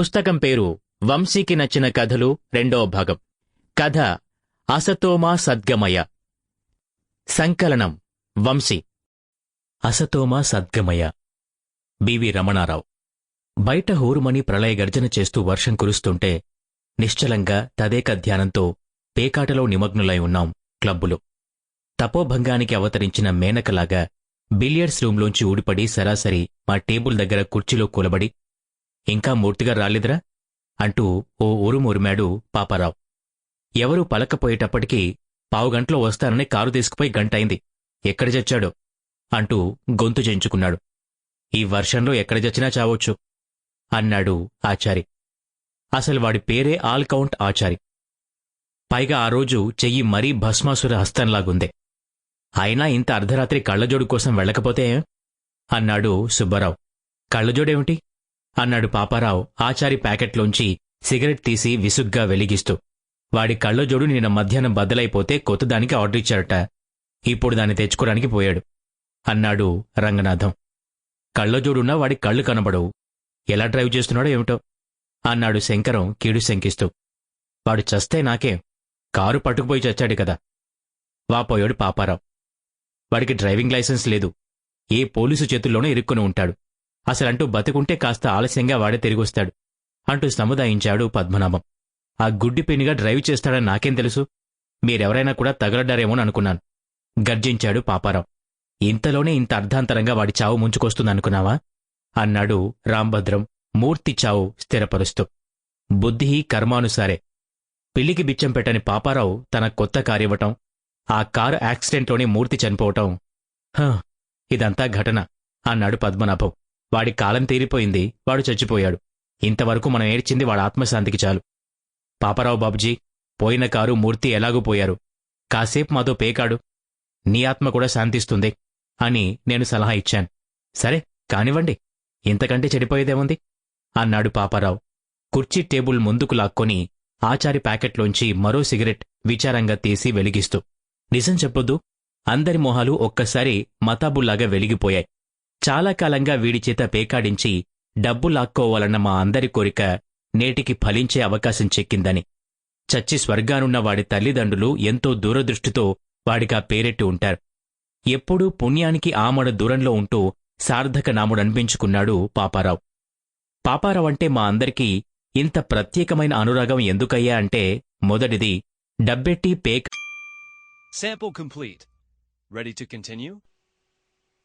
పుస్తకం పేరు వంశీకి నచ్చిన కథలు రెండో భాగం. కథ అసతోమా సద్గమయ. సంకలనం వంశీ. అసతోమా సద్గమయ. B V Ramanarao. బయట హోరుమని ప్రళయ గర్జన చేస్తూ వర్షం కురుస్తుంటే నిశ్చలంగా తదేక ధ్యానంతో పేకాటలో నిమగ్నులై ఉన్నాం క్లబ్బులో. తపోభంగానికి అవతరించిన మేనకలాగా బిలియర్డ్స్ రూంలోంచి ఊడిపడి సరాసరి మా టేబుల్ దగ్గర కుర్చీలో కూలబడి ఇంకా మూర్తిగా రాలేదురా? అంటూ ఓ ఉరుమురిమాడు పాపారావు. ఎవరూ పలకపోయేటప్పటికీ పావుగంటలో వస్తానని కారు తీసుకుపోయి గంటైంది ఎక్కడ చచ్చాడో? అంటూ గొంతు చెంచుకున్నాడు ఈ వర్షంలో ఎక్కడ చచ్చినా చావొచ్చు అన్నాడు ఆచారి. అసలు వాడి పేరే ఆల్ కౌంట్ ఆచారి. పైగా ఆ రోజు చెయ్యి మరీ భస్మాసుర హస్తంలాగుందే. అయినా ఇంత అర్ధరాత్రి కళ్ళజోడు కోసం వెళ్ళకపోతే అన్నాడు సుబ్బారావు. కళ్ళజోడేమిటి? అన్నాడు పాపారావు ఆచారి ప్యాకెట్లోంచి సిగరెట్ తీసి విసుగ్గా వెలిగిస్తూ. వాడి కళ్ళజోడు నిన్న మధ్యాహ్నం బద్దలైపోతే కొత్తదానికి ఆర్డర్ ఇచ్చారట ఇప్పుడు దాన్ని తెచ్చుకోడానికి పోయాడు. అన్నాడు రంగనాథం. కళ్ళజోడున్నా వాడి కళ్ళు కనబడవు. ఎలా డ్రైవ్ చేస్తున్నాడో ఏమిటో? అన్నాడు శంకరం కీడు శంకిస్తూ. వాడు చస్తే నాకే? కారు పట్టుకుపోయి చచ్చాడు కదా. వాపోయాడు పాపారావు. వాడికి డ్రైవింగ్ లైసెన్స్ లేదు. ఏ పోలీసు చేతుల్లోనూ ఇరుక్కుని ఉంటాడు. అసలంటూ బతికుంటే కాస్త ఆలస్యంగా వాడే తిరిగొస్తాడు అంటూ సముదాయించాడు పద్మనాభం. ఆ గుడ్డి పెనిగా డ్రైవ్ చేస్తాడని నాకేం తెలుసు? మీరెవరైనా కూడా తగలడ్డారేమోని అనుకున్నాను. గర్జించాడు పాపారావు. ఇంతలోనే ఇంత అర్ధాంతరంగా వాడి చావు ముంచుకొస్తుందనుకున్నావా? అన్నాడు రాంభద్రం మూర్తి చావు స్థిరపరుస్తూ. బుద్ధి కర్మానుసారే. పిల్లికి బిచ్చం పెట్టని పాపారావు తన కొత్త కారివ్వటం ఆ కారు యాక్సిడెంట్లోనే మూర్తి చనిపోవటం. "హ, ఇదంతా ఘటన అన్నాడు పద్మనాభం. వాడి కాలం తీరిపోయింది వాడు చచ్చిపోయాడు. ఇంతవరకు మనం ఏడ్చింది వాడి ఆత్మశాంతికి చాలు. పాపారావు బాబుజీ పోయిన కారు మూర్తి ఎలాగూ పోయారు. కాసేపు మాతో పేకాడు. నీ ఆత్మ కూడా శాంతిస్తుంది అని నేను సలహా ఇచ్చాను. సరే కానివ్వండి. ఇంతకంటే చెడిపోయేదేముంది? అన్నాడు పాపారావు. కుర్చీ టేబుల్ ముందుకు లాక్కొని ఆచారి ప్యాకెట్లోంచి మరో సిగరెట్ విచారంగా తీసి వెలిగిస్తూ నిజం చెప్పొద్దు. అందరి మొహాలు ఒక్కసారి మతాబుల్లాగా వెలిగిపోయాయి. చాలా కాలంగా పేకాడించి డబ్బు లాక్కోవాలన్న మా అందరి కోరిక నేటికి ఫలించే అవకాశం చెక్కిందని చచ్చి స్వర్గానున్న వాడి తల్లిదండ్రులు ఎంతో దూరదృష్టితో వాడిగా పేరెట్టి ఉంటారు ఎప్పుడూ పుణ్యానికి ఆమడ దూరంలో ఉంటూ సార్థక నాముడనిపించుకున్నాడు పాపారావు పాపారావు అంటే మా అందరికీ ఇంత ప్రత్యేకమైన అనురాగం ఎందుకయ్యా అంటే మొదటిది డబ్బెట్టి పేక్ Sample complete. Ready to continue?